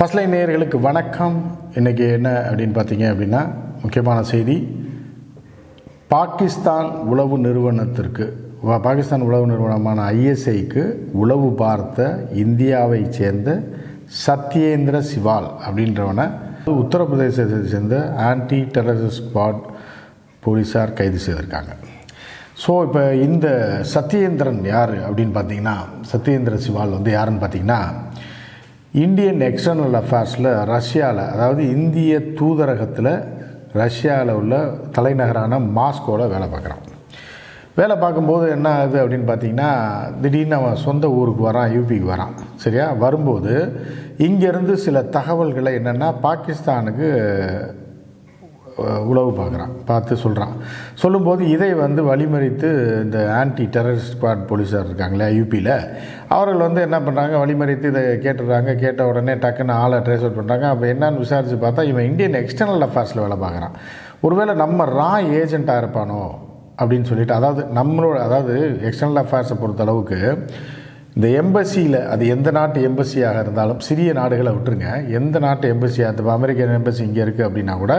First line நேயர்களுக்கு வணக்கம். இன்றைக்கி என்ன அப்படின்னு பார்த்தீங்க அப்படின்னா முக்கியமான செய்தி. பாகிஸ்தான் உளவு நிறுவனத்திற்கு பாகிஸ்தான் உளவு நிறுவனமான ஐஎஸ்ஐக்கு உளவு பார்த்த இந்தியாவை சேர்ந்த சத்யேந்திர சிவால் அப்படின்றவனை உத்தரப்பிரதேசத்தை சேர்ந்த ஆன்டி டெரரிஸ்ட் ஸ்குவாட் போலீஸார் கைது செய்திருக்காங்க. ஸோ இப்போ இந்த சத்யேந்திரன் யார் அப்படின்னு பார்த்தீங்கன்னா சத்யேந்திர சிவால் வந்து யாருன்னு பார்த்தீங்கன்னா இந்தியன் எக்ஸ்டர்னல் அஃபேர்ஸில் ரஷ்யாவில் அதாவது இந்திய தூதரகத்தில் ரஷ்யாவில் உள்ள தலைநகரான மாஸ்கோவில் வேலை பார்க்குறான். வேலை பார்க்கும்போது என்ன ஆகுது அப்படின்னு பார்த்தீங்கன்னா திடீர்னு அவன் சொந்த ஊருக்கு வரான் யூபிக்கு வரான் சரியா? வரும்போது இங்கேருந்து சில தகவல்களை என்னென்னா பாகிஸ்தானுக்கு உளவு பார்க்குறான் பார்த்து சொல்கிறான் சொல்லும்போது இதை வந்து வழிமறித்து இந்த ஆன்டி டெரரிஸ்ட் ஸ்குவாட் போலீஸார் இருக்காங்களே யூபியில் அவர்கள் வந்து என்ன பண்ணுறாங்க வழிமறித்து இதை கேட்டுடுறாங்க கேட்ட உடனே டக்குன்னு ஆளை ட்ரேஸ் அவுட் பண்ணுறாங்க அப்போ என்னன்னு விசாரித்து பார்த்தா இவன் இந்தியன் எக்ஸ்டர்னல் அஃபேர்ஸில் வேலை பார்க்குறான். ஒருவேளை நம்ம ரா ஏஜெண்ட்டாக இருப்பானோ அப்படின்னு சொல்லிட்டு அதாவது நம்மளோட அதாவது எக்ஸ்டர்னல் அஃபேர்ஸை பொறுத்த அளவுக்கு இந்த எம்பசியில் அது எந்த நாட்டு எம்பசியாக இருந்தாலும் சிறிய நாடுகளை விட்டுருங்க. எந்த நாட்டு எம்பசியாக இப்போ அமெரிக்கன் எம்பசி இங்கே இருக்குது அப்படின்னா கூட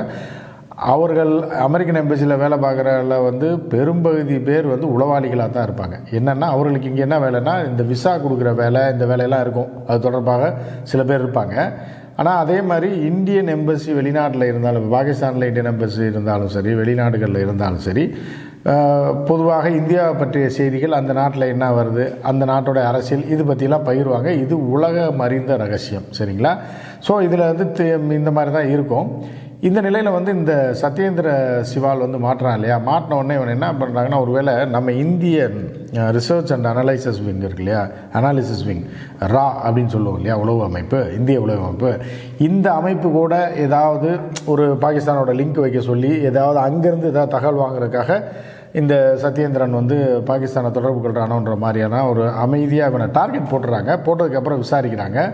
அவர்கள் அமெரிக்கன் எம்பசியில் வேலை பார்க்குறதுல வந்து பெரும்பகுதி பேர் வந்து உளவாளிகளாக தான் இருப்பாங்க. என்னென்னா அவர்களுக்கு இங்கே என்ன வேலைன்னா இந்த விசா கொடுக்குற வேலை இந்த வேலையெல்லாம் இருக்கும். அது தொடர்பாக சில பேர் இருப்பாங்க. ஆனால் அதே மாதிரி இந்தியன் எம்பசி வெளிநாட்டில் இருந்தாலும் பாகிஸ்தானில் இந்தியன் எம்பசி இருந்தாலும் சரி வெளிநாடுகளில் இருந்தாலும் சரி பொதுவாக இந்தியாவை பற்றிய செய்திகள் அந்த நாட்டில் என்ன வருது அந்த நாட்டோட அரசியல் இது பற்றிலாம் பகிர்வாங்க. இது உலகம் அறிந்த ரகசியம். சரிங்களா? ஸோ இதில் வந்து இந்த மாதிரி தான் இருக்கும். இந்த நிலையில் வந்து இந்த சத்யேந்திர சிவால் வந்து மாற்றான் இல்லையா? மாட்டின உடனே இவன் என்ன பண்ணுறாங்கன்னா ஒருவேளை நம்ம இந்திய ரிசர்ச் அண்ட் அனலைசஸ் விங் இருக்கு இல்லையா? அனாலிசிஸ் விங் ரா அப்படின்னு சொல்லுவோம் இல்லையா? உளவு அமைப்பு இந்திய உளவு அமைப்பு. இந்த அமைப்பு கூட ஏதாவது ஒரு பாகிஸ்தானோட லிங்க் வைக்க சொல்லி ஏதாவது அங்கேருந்து ஏதாவது தகவல் வாங்குறதுக்காக இந்த சத்யேந்திரன் வந்து பாகிஸ்தானை தொடர்பு கொள்கிறானோன்ற மாதிரியான ஒரு அமைதியாக இவனை டார்கெட் போட்டுறாங்க. போட்டதுக்கப்புறம் விசாரிக்கிறாங்க.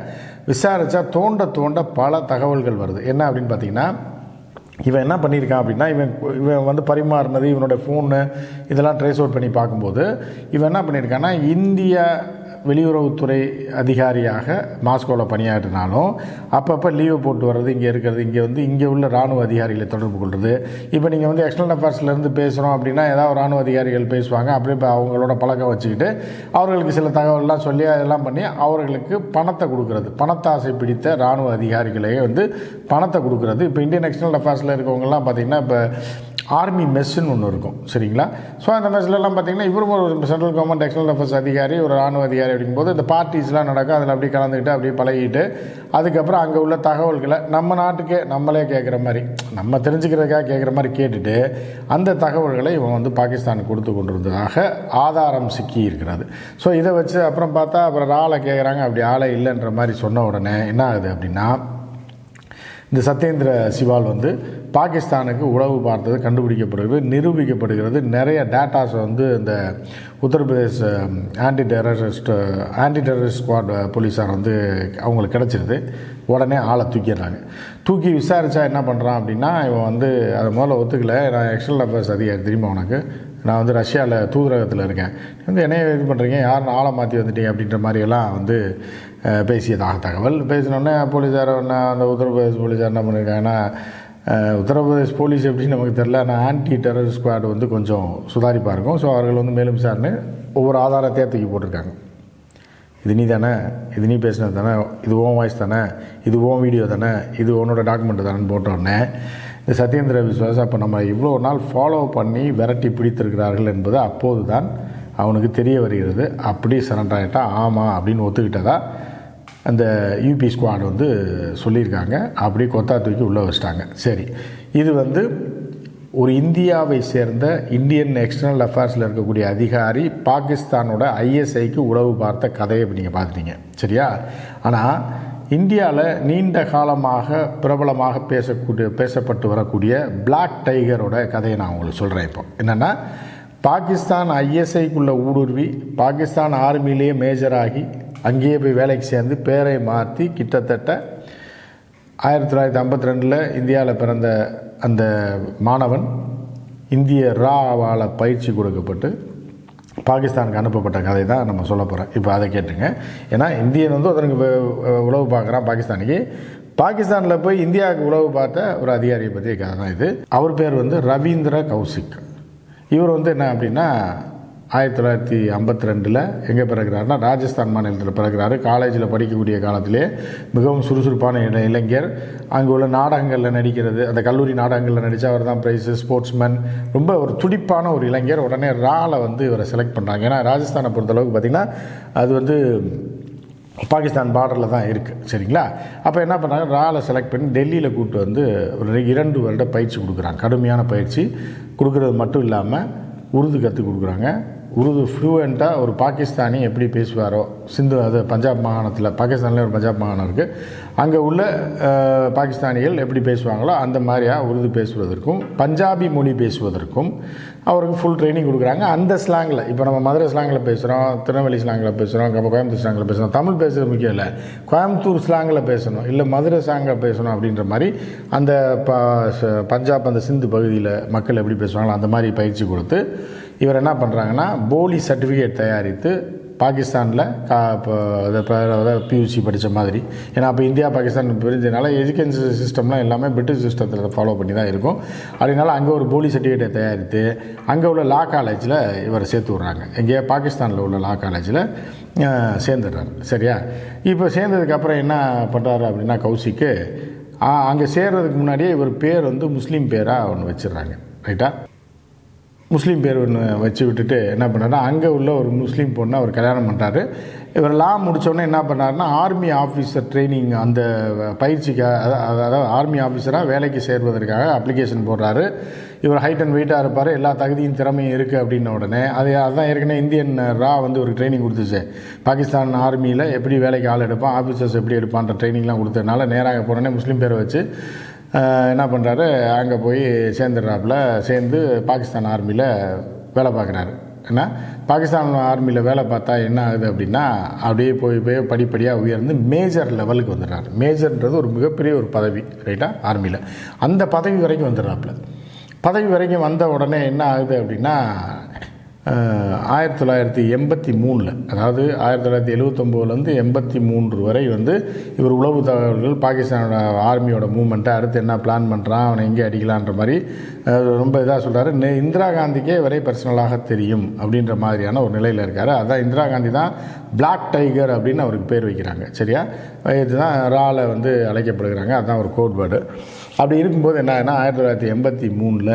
விசாரித்தா தோண்ட தோண்ட பல தகவல்கள் வருது. என்ன அப்படின்னு பார்த்தீங்கன்னா இவன் என்ன பண்ணியிருக்கான் அப்படின்னா இவன் இவன் வந்து பரிமாறினது இவனோட ஃபோனு இதெல்லாம் ட்ரேஸ் அவுட் பண்ணி பார்க்கும்போது இவன் என்ன பண்ணியிருக்கான்னா இந்திய வெளியுறவுத்துறை அதிகாரியாக மாஸ்கோவில் பணியாற்றினாலும் அப்பப்போ லீவு போட்டு வர்றது இங்கே இருக்கிறது இங்கே வந்து இங்கே உள்ள இராணுவ அதிகாரிகளை தொடர்பு கொள்வது இப்போ நீங்கள் வந்து எக்ஸ்டர்னல் அஃபேர்ஸ்லேருந்து பேசுகிறோம் அப்படின்னா ஏதாவது ராணுவ அதிகாரிகள் பேசுவாங்க. அப்படியே இப்போ அவங்களோட பழக்கம் வச்சுக்கிட்டு அவர்களுக்கு சில தகவல்லாம் சொல்லி அதெல்லாம் பண்ணி அவர்களுக்கு பணத்தை கொடுக்கறது. பணத்தாசை பிடித்த இராணுவ அதிகாரிகளே வந்து பணத்தை கொடுக்கறது. இப்போ இந்தியன் எக்ஸ்டர்னல் அஃபேர்ஸில் இருக்கவங்கலாம் பார்த்திங்கன்னா இப்போ ஆர்மி மெஸ்ஸுன்னு ஒன்று இருக்கும். சரிங்களா? ஸோ அந்த மெஸ்லலாம் பார்த்தீங்கன்னா இவரும் ஒரு சென்ட்ரல் கவர்மெண்ட் எக்ஸ்டர்னல் அஃபேர்ஸ் அதிகாரி ஒரு ராணுவ அதிகாரி அப்படிங்கும்போது இந்த பார்ட்டிஸ்லாம் நடக்கும். அதில் அப்படியே கலந்துக்கிட்டு அப்படியே பழகிட்டு அதுக்கப்புறம் அங்கே உள்ள தகவல்களை நம்ம நாட்டுக்கே நம்மளே கேட்குற மாதிரி நம்ம தெரிஞ்சுக்கிறதுக்காக கேட்குற மாதிரி கேட்டுட்டு அந்த தகவல்களை இவன் வந்து பாகிஸ்தானுக்கு கொடுத்து கொண்டிருந்ததாக ஆதாரம் சிக்கி இருக்கிறது ஸோ இதை வச்சு அப்புறம் பார்த்தா அப்புறம் ஆளை கேட்குறாங்க அப்படி ஆளே இல்லைன்ற மாதிரி சொன்ன உடனே என்ன ஆகுது அப்படின்னா இந்த சத்யேந்திர சிவால் வந்து பாகிஸ்தானுக்கு உளவு பார்த்தது கண்டுபிடிக்கப்படுகிறது நிரூபிக்கப்படுகிறது. நிறைய டேட்டாஸ் வந்து இந்த Uttar Pradesh anti terrorist anti terrorist squad போலீஸார் வந்து அவங்களுக்கு கிடச்சிருது. உடனே ஆளை தூக்கிடுறாங்க. தூக்கி விசாரித்தா என்ன பண்ணுறான் அப்படின்னா இவன் வந்து அதை முதல்ல ஒத்துக்கலை. நான் எக்ஸ்டர்னல் அஃபேர்ஸ் அதிகாரி தெரியுமா உனக்கு? நான் வந்து ரஷ்யாவில் தூதரகத்தில் இருக்கேன். வந்து என்னைய இது பண்ணுறீங்க யார் ஆளை மாற்றி வந்துட்டீங்க அப்படின்ற மாதிரியெல்லாம் வந்து பேசியதாக தகவல். பேசினோடனே போலீஸார் என்ன அந்த உத்தரப்பிரதேச போலீஸார் என்ன பண்ணியிருக்காங்கன்னா உத்தரப்பிரதேஷ் போலீஸ் எப்படின்னு நமக்கு தெரில ஆனால் ஆன்டி டெரர் ஸ்குவாட் வந்து கொஞ்சம் சுதாரிப்பாக இருக்கும். ஸோ அவர்கள் வந்து மேலும் விசாரணை ஒவ்வொரு ஆதாரத்தையும் தூக்கி போட்டிருக்காங்க. இது நீ தானே இது நீ பேசினது தானே இது ஓன் வாய்ஸ் தானே இது ஓன் வீடியோ தானே இது உன்னோட டாக்குமெண்ட் தானேன்னு போட்டோடனே இந்த சத்யேந்திர விஸ்வாஸ் அப்போ நம்ம இவ்வளோ நாள் ஃபாலோ பண்ணி விரட்டி பிடித்திருக்கிறார்கள் என்பது அப்போது தான் அவனுக்கு தெரிய வருகிறது. அப்படி சரண்டர் ஆகிட்டா ஆமாம் அப்படின்னு ஒத்துக்கிட்டதா? அந்த யூபி ஸ்குவாட் வந்து சொல்லியிருக்காங்க. அப்படியே கொத்தா தூக்கி உள்ளே வச்சிட்டாங்க. சரி. இது வந்து ஒரு இந்தியாவை சேர்ந்த இந்தியன் எக்ஸ்டர்னல் அஃபேர்ஸில் இருக்கக்கூடிய அதிகாரி பாகிஸ்தானோட ஐஎஸ்ஐக்கு உளவு பார்த்த கதையை இப்போ நீங்கள் பார்த்துட்டீங்க. சரியா? ஆனால் இந்தியாவில் நீண்ட காலமாக பிரபலமாக பேசக்கூடிய பேசப்பட்டு வரக்கூடிய பிளாக் டைகரோட கதையை நான் உங்களுக்கு சொல்கிறேன் இப்போ. என்னென்னா பாகிஸ்தான் ஐஎஸ்ஐக்குள்ள ஊடுருவி பாகிஸ்தான் ஆர்மியிலேயே மேஜராகி அங்கேயே போய் வேலைக்கு சேர்ந்து பேரை மாற்றி கிட்டத்தட்ட ஆயிரத்தி தொள்ளாயிரத்தி ஐம்பத்தி ரெண்டில் இந்தியாவில் பிறந்த அந்த மாணவன் இந்திய ராவால் பயிற்சி கொடுக்கப்பட்டு பாகிஸ்தானுக்கு அனுப்பப்பட்ட கதை தான் நம்ம சொல்ல போகிறோம் இப்போ அதை கேட்டுங்க. ஏன்னா இந்தியன் வந்து ஒருத்தனுக்கு உழவு உளவு பார்க்குறான் பாகிஸ்தானுக்கு. பாகிஸ்தானில் போய் இந்தியாவுக்கு உழவு பார்த்த ஒரு அதிகாரியை பற்றிய கதை தான் இது. அவர் பேர் வந்து ரவீந்திர கௌசிக். இவர் வந்து என்ன அப்படின்னா ஆயிரத்தி தொள்ளாயிரத்தி ஐம்பத்தி ரெண்டில் எங்கே பிறகுறாருனா ராஜஸ்தான் மாநிலத்தில் பிறகுறாரு. காலேஜில் படிக்கக்கூடிய காலத்திலே மிகவும் சுறுசுறுப்பான இள இளைஞர். அங்கே உள்ள நாடகங்களில் நடிக்கிறது அந்த கல்லூரி நாடகங்களில் நடித்தா அவர் தான் ப்ரைஸு ஸ்போர்ட்ஸ்மேன் ரொம்ப ஒரு துடிப்பான ஒரு இளைஞர். உடனே ராவில் வந்து இவரை செலக்ட் பண்ணுறாங்க ஏன்னா ராஜஸ்தானை பொறுத்தளவுக்கு பார்த்திங்கன்னா அது வந்து பாகிஸ்தான் பார்டரில் தான் இருக்குது சரிங்களா? அப்போ என்ன பண்ணுறாங்க ராலை செலக்ட் பண்ணி டெல்லியில் கூப்பிட்டு வந்து ஒரு இரண்டு வருட பயிற்சி கொடுக்குறாங்க. கடுமையான பயிற்சி. கொடுக்குறது மட்டும் இல்லாமல் உருது கற்றுக் கொடுக்குறாங்க. உருது ஃப்ளூவெண்ட்டாக ஒரு பாகிஸ்தானி எப்படி பேசுவாரோ சிந்து அது பஞ்சாப் மாகாணத்தில் பாகிஸ்தானில் ஒரு பஞ்சாப் மாகாணம் இருக்குது அங்கே உள்ள பாகிஸ்தானிகள் எப்படி பேசுவாங்களோ அந்த மாதிரியாக உருது பேசுவதற்கும் பஞ்சாபி மொழி பேசுவதற்கும் அவருக்கு ஃபுல் ட்ரைனிங் கொடுக்குறாங்க. அந்த ஸ்லாங்கில் இப்போ நம்ம மதுரை ஸ்லாங்கில் பேசுகிறோம் திருநெல்வேலி ஸ்லாங்கில் பேசுகிறோம் நம்ம கோயம்புத்தூர் ஸ்லாங்கில் பேசுகிறோம் தமிழ் பேசுகிறது முக்கியம் இல்லை. கோயம்புத்தூர் ஸ்லாங்கில் பேசணும் இல்லை மதுரை ஸ்லாங்கில் பேசணும் அப்படின்ற மாதிரி அந்த ப பஞ்சாப் அந்த சிந்து பகுதியில் மக்கள் எப்படி பேசுவாங்களோ அந்த மாதிரி பயிற்சி கொடுத்து இவர் என்ன பண்ணுறாங்கன்னா போலி சர்டிஃபிகேட் தயாரித்து பாகிஸ்தானில் கா இப்போ அதை அதாவது பியூசி படித்த மாதிரி. ஏன்னா அப்போ இந்தியா பாகிஸ்தான் பிரிஞ்சதுனால எஜுகேஷன் சிஸ்டம்லாம் எல்லாமே பிரிட்டிஷ் சிஸ்டத்தில் ஃபாலோ பண்ணி தான் இருக்கும். அதனால அங்கே ஒரு போலி சர்டிஃபிகேட்டை தயாரித்து அங்கே உள்ள லா காலேஜில் இவரை சேர்த்து விட்றாங்க. இங்கே பாகிஸ்தானில் உள்ள லா காலேஜில் சேர்ந்துடுறாரு. சரியா? இப்போ சேர்ந்ததுக்கப்புறம் என்ன பண்ணுறாரு அப்படின்னா கௌசிக்கு அங்கே சேர்றதுக்கு முன்னாடியே இவர் பேர் வந்து முஸ்லீம் பேராக ஒன்று வச்சிடுறாங்க. ரைட்டா? முஸ்லீம் பேர் ஒன்று வச்சு விட்டுட்டு என்ன பண்ணாருன்னா அங்கே உள்ள ஒரு முஸ்லீம் பொண்ணை அவர் கல்யாணம் பண்ணுறாரு இவர் லா முடித்தோடனே என்ன பண்ணாருன்னா ஆர்மி ஆஃபீஸர் ட்ரைனிங் அந்த பயிற்சிக்காக அதாவது ஆர்மி ஆஃபீஸராக வேலைக்கு சேர்வதற்காக அப்ளிகேஷன் போடுறாரு. இவர் ஹைட் அண்ட் வெயிட்டாக இருப்பார் எல்லா தகுதியும் திறமையும் இருக்குது அப்படின்ன உடனே அது அதுதான் ஏற்கனவே இந்தியன் ரா வந்து ஒரு ட்ரைனிங் கொடுத்துச்சு. பாகிஸ்தான் ஆர்மியில் எப்படி வேலைக்கு ஆள் எடுப்பான் ஆஃபீஸர்ஸ் எப்படி எடுப்பான்ற ட்ரைனிங்லாம் கொடுத்ததுனால நேராக போனோடனே முஸ்லீம் பேரை வச்சு என்ன பண்ணுறாரு அங்கே போய் சேர்ந்துடுறாப்புல. சேர்ந்து பாகிஸ்தான் ஆர்மியில் வேலை பார்க்குறாரு. ஏன்னா பாகிஸ்தான் ஆர்மியில் வேலை பார்த்தா என்ன ஆகுது அப்படின்னா அப்படியே போய் போய் படிப்படியாக உயர்ந்து மேஜர் லெவலுக்கு வந்துடுறாரு. மேஜர்ன்றது ஒரு மிகப்பெரிய ஒரு பதவி ரைட்டா ஆர்மியில் அந்த பதவி வரைக்கும் வந்துடுறாப்புல. பதவி வரைக்கும் வந்த உடனே என்ன ஆகுது அப்படின்னா ஆயிரத்தி தொள்ளாயிரத்தி எண்பத்தி மூணில் அதாவது ஆயிரத்தி தொள்ளாயிரத்தி எழுவத்தொம்போதுலேருந்து எண்பத்தி மூன்று வரை வந்து இவர் உளவு தகவல்கள் பாகிஸ்தானோட ஆர்மியோட மூமெண்ட்டை அடுத்து என்ன பிளான் பண்ணுறான் அவனை எங்கே அடிக்கலான்ற மாதிரி ரொம்ப இதாக சொல்கிறாரு இந்திரா காந்திக்கே வரை பர்சனலாக தெரியும் அப்படின்ற மாதிரியான ஒரு நிலையில் இருக்கார். அதான் இந்திரா காந்தி தான் பிளாக் டைகர் அப்படின்னு அவருக்கு பேர் வைக்கிறாங்க சரியா? இதுதான் ரால வந்து அழைக்கப்படுகிறாங்க அதுதான் ஒரு கோட்பாடு அப்படி இருக்கும்போது என்ன ஆயிரத்தி தொள்ளாயிரத்தி எண்பத்தி மூணில்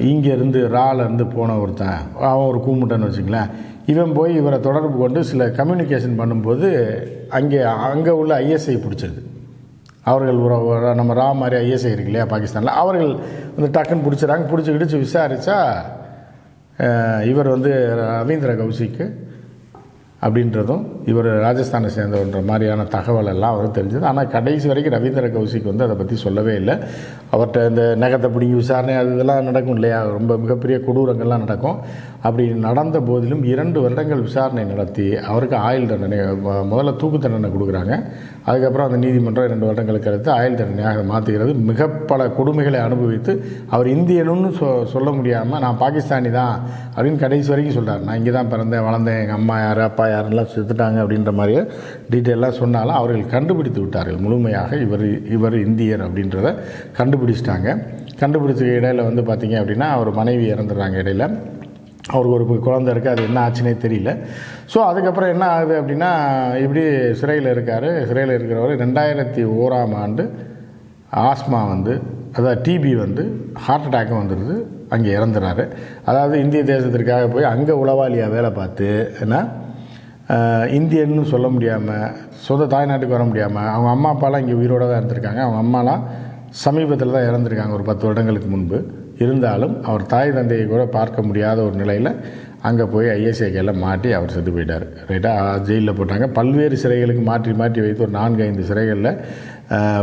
இங்கேருந்து ராலேருந்து போன ஒருத்தன் அவன் ஒரு கூமுட்டன்னு வச்சுங்களேன் இவன் போய் இவரை தொடர்பு கொண்டு சில கம்யூனிகேஷன் பண்ணும்போது அங்கே அங்கே உள்ள ஐஎஸ்ஐ பிடிச்சது அவர்கள் ஒரு நம்ம ரா மாதிரி ஐஎஸ்ஐ இருக்கு இல்லையா பாகிஸ்தானில் அவர்கள் வந்து டக்குன்னு பிடிச்சிடறாங்க. பிடிச்சி கிடிச்சு விசாரித்தா இவர் வந்து ரவீந்திர கௌசிக்கு அப்படின்றதும் இவர் ராஜஸ்தானை சேர்ந்தவன்ற மாதிரியான தகவல் எல்லாம் அவருக்கு தெரிஞ்சது. ஆனால் கடைசி வரைக்கும் ரவீந்திர கௌசிக் வந்து அதை பற்றி சொல்லவே இல்லை. அவர்கிட்ட இந்த நகத்தை பிடிங்கி விசாரணை அது இதெல்லாம் நடக்கும் இல்லையா? ரொம்ப மிகப்பெரிய கொடூரங்கள்லாம் நடக்கும். அப்படி நடந்த போதிலும் இரண்டு வருடங்கள் விசாரணை நடத்தி அவருக்கு ஆயுள் தண்டனை முதல்ல தூக்கு தண்டனை கொடுக்குறாங்க. அதுக்கப்புறம் அந்த நீதிமன்றம் இரண்டு வருடங்களுக்கு அடுத்து ஆயுள் தண்டனையாக மாற்றுகிறது மிக பல கொடுமைகளை அனுபவித்து அவர் இந்தியனுன்னு சொ சொல்ல முடியாமல் நான் பாகிஸ்தானி தான் அப்படின்னு கடைசி வரைக்கும் சொல்கிறார் நான் இங்கே தான் பிறந்தேன் வளர்ந்தேன் எங்கள் அம்மா யார் அப்பா யாரெல்லாம் செத்துட்டாங்க அப்படின்ற மாதிரியே டீட்டெயிலாக சொன்னாலும் அவர்கள் கண்டுபிடித்து விட்டார்கள். முழுமையாக இவர் இவர் இந்தியர் அப்படின்றத கண்டுபிடிச்சிட்டாங்க. கண்டுபிடிச்ச இடையில வந்து பார்த்திங்க அப்படின்னா அவர் மனைவி இறந்துடுறாங்க இடையில. அவருக்கு ஒரு குழந்தை இருக்குது அது என்ன ஆச்சுனே தெரியல. ஸோ அதுக்கப்புறம் என்ன ஆகுது அப்படின்னா இப்படி சிறையில் இருக்கார். சிறையில் இருக்கிறவர் ரெண்டாயிரத்தி ஓராம் ஆண்டு ஆஸ்மா வந்து அதாவது டிபி வந்து ஹார்ட் அட்டாக்கும் வந்துடுது. அங்கே இறந்துறாரு. அதாவது இந்திய தேசத்திற்காக போய் அங்கே உளவாளியாக வேலை பார்த்து என்ன இந்தியன்னு சொல்ல முடியாமல் சொந்த தாய்நாட்டுக்கு வர முடியாமல் அவங்க அம்மா அப்பாலாம் இங்கே உயிரோடு தான் இருந்திருக்காங்க. அவங்க அம்மாலாம் சமீபத்தில் தான் இறந்துருக்காங்க ஒரு பத்து வருடங்களுக்கு முன்பு. இருந்தாலும் அவர் தாய் தந்தையை கூட பார்க்க முடியாத ஒரு நிலையில் அங்கே போய் ஐஎஸ்ஐக்கில் மாட்டி அவர் செத்து போயிட்டார். ரைட்டாக ஜெயிலில் போட்டாங்க. பல்வேறு சிறைகளுக்கு மாற்றி மாற்றி வைத்து ஒரு நான்கு ஐந்து சிறைகளில்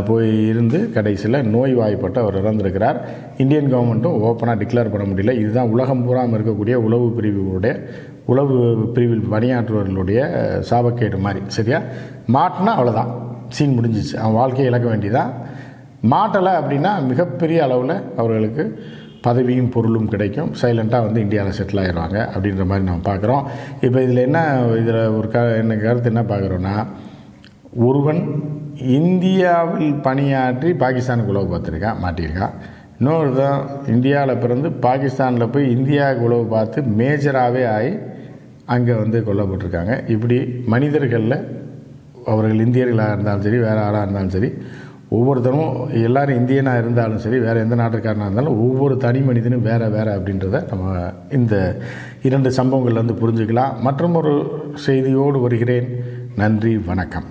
போய் இருந்து கடைசியில் நோய்வாய்ப்பட்டு அவர் இறந்திருக்கிறார். இந்தியன் கவர்மெண்ட்டும் ஓப்பனாக டிக்ளேர் பண்ண முடியல. இதுதான் உலகம் பூராமல் இருக்கக்கூடிய உளவு பிரிவுகளுடைய உளவு பிரிவில் பணியாற்றுவர்களுடைய சாபக்கேடு மாதிரி. சரியா? மாட்டினா அவ்வளோதான் சீன் முடிஞ்சிச்சு. அவன் வாழ்க்கையை இழக்க வேண்டியதான் மாட்டலை அப்படின்னா மிகப்பெரிய அளவில் அவர்களுக்கு பதவியும் பொருளும் கிடைக்கும். சைலண்ட்டாக வந்து இந்தியாவில் செட்டில் ஆகிடுவாங்க அப்படின்ற மாதிரி நம்ம பார்க்குறோம். இப்போ இதில் என்ன இதில் ஒரு க என்ன கருத்து என்ன பார்க்குறோன்னா ஒருவன் இந்தியாவில் பணியாற்றி பாகிஸ்தானுக்கு உழவு பார்த்துருக்கான் மாட்டியிருக்கான் இன்னொரு தான் இந்தியாவில் பிறந்து பாகிஸ்தானில் போய் இந்தியாவுக்கு உழவு பார்த்து மேஜராகவே ஆகி அங்கே வந்து கொல்லப்பட்டிருக்காங்க. இப்படி மனிதர்களில் அவர்கள் இந்தியர்களாக இருந்தாலும் சரி வேறு ஆளாக இருந்தாலும் சரி ஒவ்வொருத்தரும் எல்லாரும் இந்தியனாக இருந்தாலும் சரி வேறு எந்த நாட்டுக்காரனாக இருந்தாலும் ஒவ்வொரு தனி மனிதனும் வேறு வேறு அப்படின்றத நம்ம இந்த இரண்டு சம்பவங்கள்லேருந்து புரிஞ்சுக்கலாம். மற்றும் ஒரு செய்தியோடு வருகிறேன். நன்றி வணக்கம்.